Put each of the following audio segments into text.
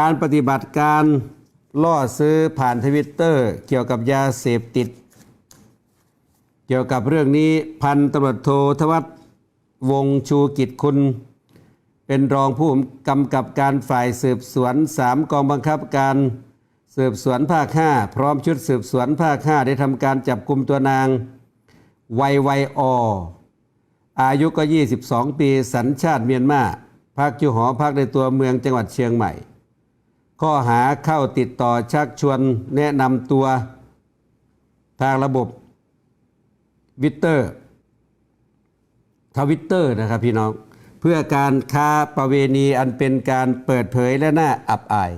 การปฏิบัติการล่อซื้อผ่านทวิตเตอร์ เกี่ยวกับยาเสพติด เกี่ยวกับเรื่องนี้พันตำรวจโททวัฒน์วงชูกิจคุณ เป็นรองผู้กำกับการฝ่ายสืบสวนสามกองบังคับการสืบสวนภาค 5 พร้อมชุดสืบสวนภาค 5 ได้ทำการจับกลุ่มตัวนางไวไวออายุก็ 22 ปี สัญชาติเมียนมาพักอยู่หอพักในตัวเมืองจังหวัดเชียงใหม่ ข้อหาเข้าติดต่อชักชวนแนะนำตัวทางระบบวิตเตอร์ทวิตเตอร์นะครับพี่น้อง เพื่อการค้าประเวณีอันเป็นการเปิดเผยและน่าอับอาย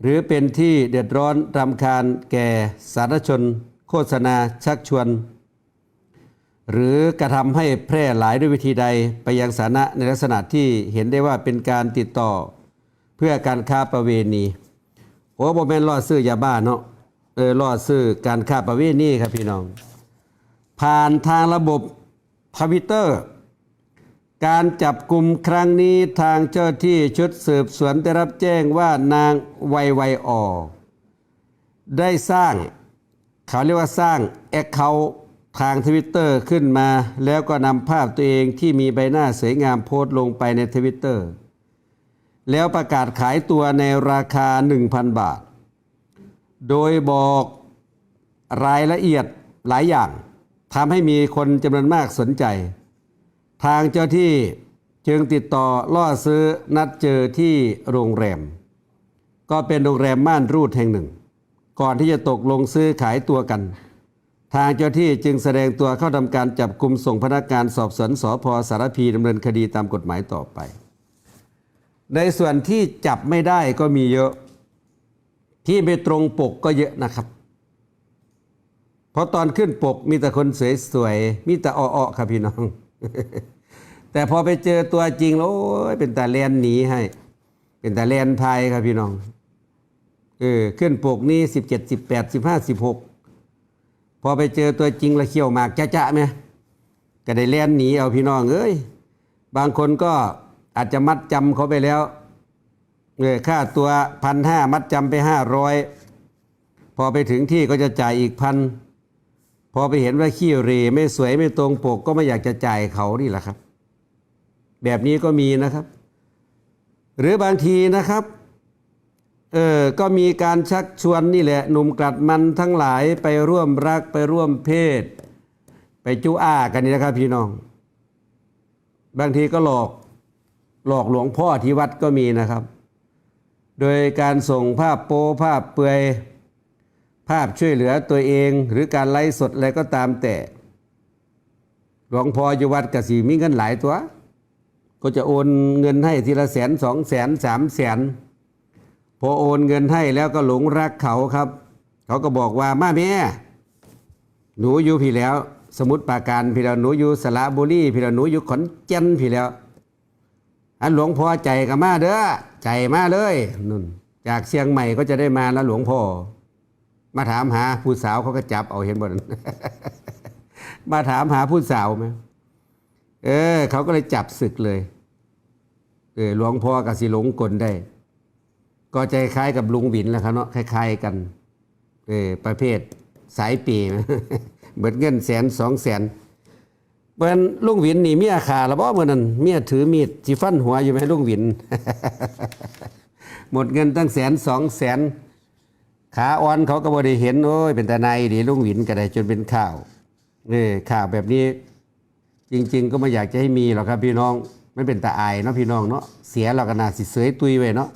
หรือเป็นที่เดือดร้อนรำคาญแก่สาธารณชน โฆษณาชักชวน หรือกระทำให้แพร่หลายด้วยวิธีใดไปยังสาธารณะในลักษณะที่เห็นได้ว่าเป็นการติดต่อ เพื่อการค้าประเวณีโอ้โมเมนล่อซื้อยาบ้าเนาะเออล่อซื้อการค้าประเวณีครับพี่น้อง ผ่านทางระบบทวิตเตอร์ การจับกลุ่มครั้งนี้ทางเจ้าที่ชุดสืบสวนได้รับแจ้งว่านางไวไวออได้สร้างเขาเรียกว่าสร้างแอคเคาท์ทางทวิตเตอร์ขึ้นมา แล้วก็นำภาพตัวเองที่มีใบหน้าสวยงามโพสต์ลงไปในทวิตเตอร์ แล้วประกาศขายตัวในราคา 1,000 บาท โดยบอกรายละเอียดหลายอย่างทำให้มีคนจำนวนมากสนใจ ทางเจ้าที่จึงติดต่อล่อซื้อนัดเจอที่โรงแรม ก็เป็นโรงแรมม่านรูดแห่งหนึ่ง ก่อนที่จะตกลงซื้อขายตัวกัน ทางเจ้าที่จึงแสดงตัวเข้าทำการจับกลุ่มส่งพนักงานสอบสวนสพสารพีดำเนินคดีตามกฎหมายต่อไป ในส่วนที่จับไม่ได้ก็มีเยอะ ที่ไม่ตรงปกก็เยอะนะครับ เพราะตอนขึ้นปกมีแต่คนสวยๆ มีแต่อ้อๆครับพี่น้อง แต่พอไปเจอตัวจริงแล้วเป็นตาแลนหนีให้ เป็นตาแลนพายครับพี่น้องเออขึ้นปกนี่สิบเจ็ดสิบแปดสิบห้าสิบหกพอไปเจอตัวจริงล้วเขี่ยวหมากจะๆไหมก็ได้แลนหนีเอาพี่น้องเอ้ยบางคนก็ อาจจะมัดจำเขาไปแล้วเออค่าตัวพันห้ามัดจำไปห้าร้อยพอไปถึงที่ก็จะจ่ายอีกพันพอไปเห็นว่าขี้เหรไม่สวยไม่ตรงปกก็ไม่อยากจะจ่ายเขานี่แหละครับ แบบนี้ก็มีนะครับ หรือบางทีนะครับเออก็มีการชักชวนนี่แหละ หนุ่มกลัดมันทั้งหลายไปร่วมรักไปร่วมเพศ ไปจุอ้ากันนี่นะครับพี่น้อง บางทีก็หลอก หลอกหลวงพ่อที่วัดก็มีนะครับ โดยการส่งภาพโป๊ภาพเปลือย ภาพช่วยเหลือตัวเองหรือการไลฟ์สดอะไรก็ตามแต่ หลวงพ่ออยู่วัดกสีมีเงินหลายตัว ก็จะโอนเงินให้ทีละแสนสองแสนสามแสนพอโอนเงินให้แล้วก็หลงรักเขาครับ เขาก็บอกว่ามาแม่หนูอยู่พี่แล้ว สมุดปาการพี่แล้วหนูอยู่สระบุรีพี่แล้วหนูอยู่ขอนแก่นพี่แล้ว อันหลวงพ่อใจกับมาเด้อใจมาเลยนุ่นจากเชียงใหม่ก็จะได้มาแล้วหลวงพ่อ มาถามหาผู้สาวเขาก็จับเอาเห็นบ่นมาถามหาผู้สาวไหมเออเขาก็เลยจับศึกเลยเออหลวงพ่อกับสิหลงกลได้ ก็ใจคล้ายกับลุงวินแหละครับเนาะคล้ายๆกันเออประเภทสายปีเหมือนเงินแสนสองแสน เมื่นลุงวินนี่เมียขาแล้วบ่เมื่อนั้นเมียถือมีดจีฟันหัวอยู่ไหมลุงวิน หมดเงินตั้งแสนสองแสนขาอ่อนเขาก็บ่ได้เห็นโอ้ยเป็นตาในดีลุงวินก็ได้จนเป็นข่าวนี่ข่าวแบบนี้ จริง ๆ ก็ไม่อยากจะให้มีหรอกครับพี่น้องไม่เป็นตาอายเนาะพี่น้องเนาะเสียเราก็น่าสิเสยตุยไว้เนาะ